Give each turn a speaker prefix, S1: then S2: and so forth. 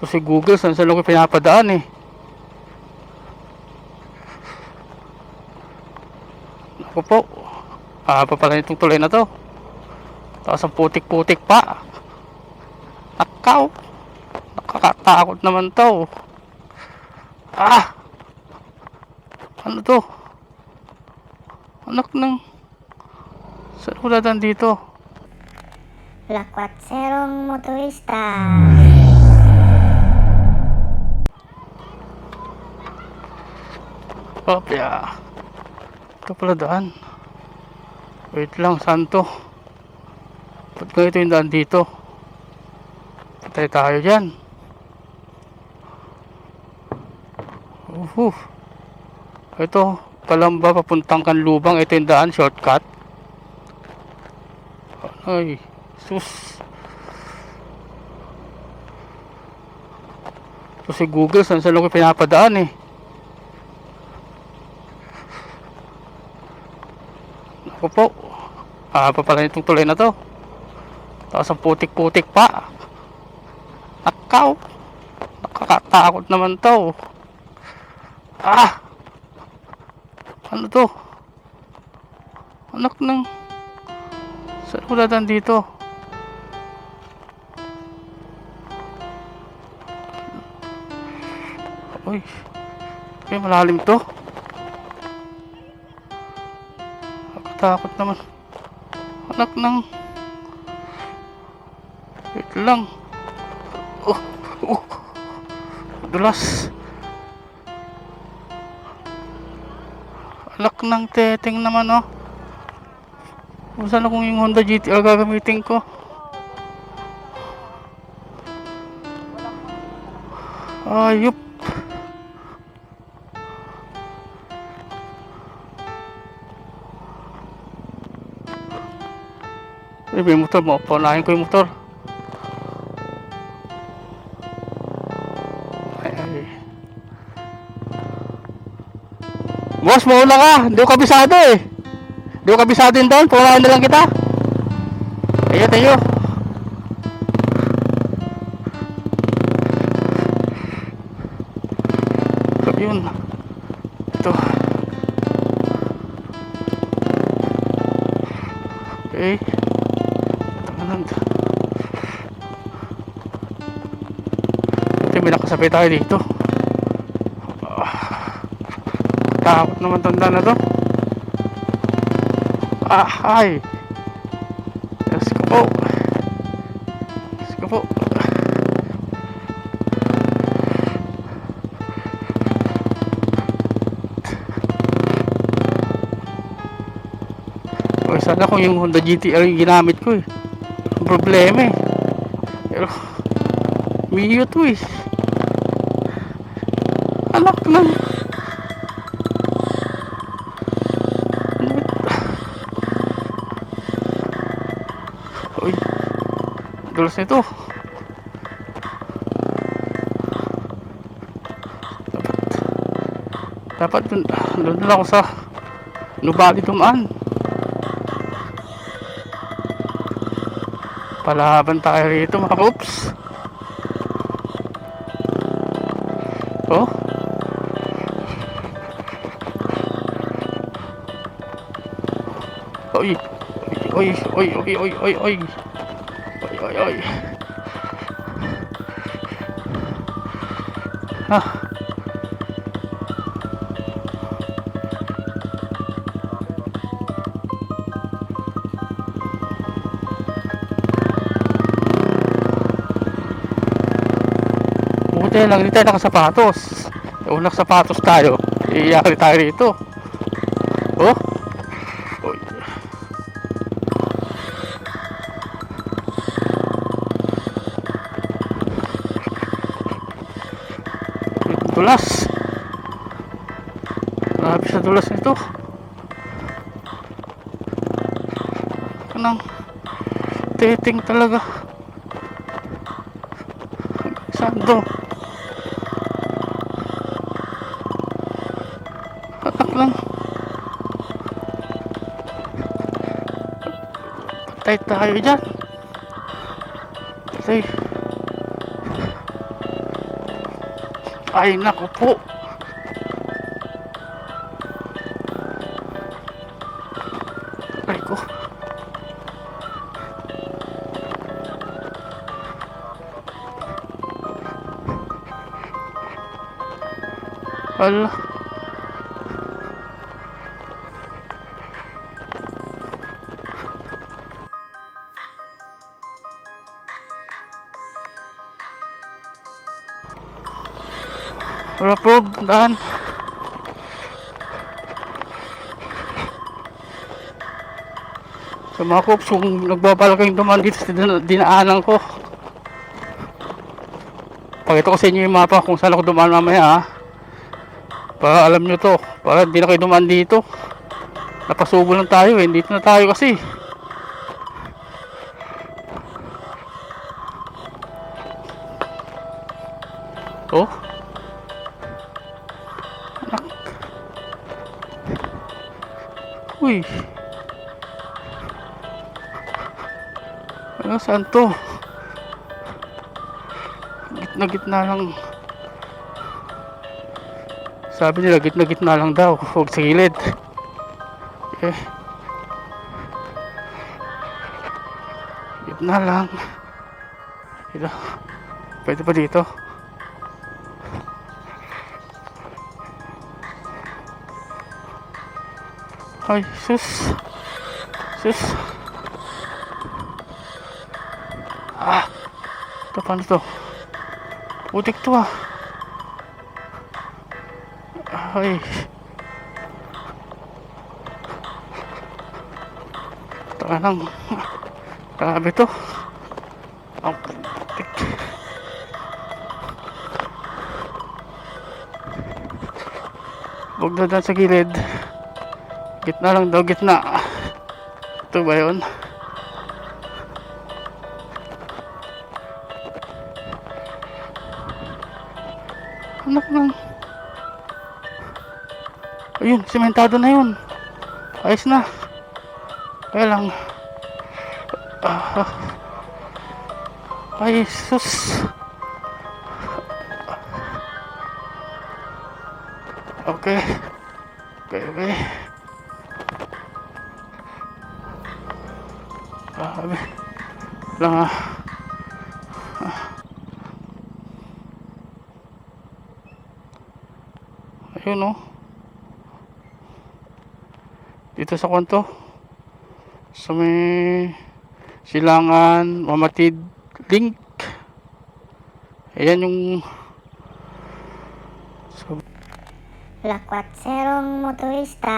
S1: Ito si Google, saan saan ako pinapadaan eh. Ako po. Ah, pa pala itong tulay na to. Tapos ang putik-putik pa. Nakaw. Nakakatakot naman to. Ah! Ano to? Anak ng... Saan ko dito?
S2: Lakwatserong motorista.
S1: Papya. Ito pala daan. Wait lang, santo. Ba't ganito yung daan dito? Patay tayo dyan. Uhu. Ito, palamba papuntang kanlubang. Ito yung daan, shortcut. Ay, sus. Ito si Google, saan saan ako pinapadaan eh. Ako po. Ah, pa pala itong tulay na to. Tapos ang putik-putik pa. Nakaw. Nakakatakot naman to. Ah! Ano to? Anak ng... Saan dadaan dito? Uy. Kaya malalim to. Nakakatakot naman. Anak ng... Wait lang. Oh, oh. Dulas. Anak ng teteng naman oh. Kung saan kung yung Honda GTR gagamitin ko? Ayup. Eh, may motor mo. Paunahin ko yung motor. Ay, ay. Boss, mauna ka. Hindi ko kabisado eh. Hindi ko kabisado yung doon. Paunahin na lang kita. Ayan tayo. Yun. Ito. Okay. Buti may nakasabay tayo dito. Ah. Takot naman tanda na to. Ah, ay. Yes ko po. Yes ko po. Sana kung yung Honda GTR yung ginamit ko eh. Ang problema eh. Pero, Mio to eh. Dulas nito. Dapat, dapat dun, dun lang ako sa Nubali dumaan. Palaban tayo rito mga oops. Oh. Oy. Oy, oy, oy, oy, oy, oy. Oy, oy. Ah. Buti lang, tayo nakasapatos. Kung nakasapatos tayo, iyayari tayo rito. Oh. Dulas. Grabe sa dulas nito. Kanang titing talaga. Sando. Atak lang. Patay tayo dyan. Patay. Ay, naku po. Ay ko. Hala. Wala po, daan. Sa mga kops, kung nagbabalak kayong dumaan dito sa dina- dinaanan ko. Pakita ko sa inyo yung mapa kung saan ako dumaan mamaya ha. Para alam nyo to. Para hindi na kayo dumaan dito. Napasubo lang tayo eh. Dito na tayo kasi. Oh. Uy. Ano saan to? Gitna gitna lang. Sabi nila gitna gitna lang daw. Huwag sa gilid. Eh. Gitna lang. Ito. Pwede pa dito. Ay, sus. Sus. Ah. Ito, paano to? Putik to ah. Ay. Taka lang. Grabe to. Ang putik. Huwag na sa gilid. Gitna lang daw, gitna. Ito ba yun? Anak ng... Ayun, sementado na yun. Ayos na. Kaya lang... Ah, ah. ay, sus. Okay. Okay, okay. Grabe. Lang ah. Ayun oh. Dito sa kwanto. Sa may silangan, mamatid, link. Ayan yung
S2: Lakwatserong motorista.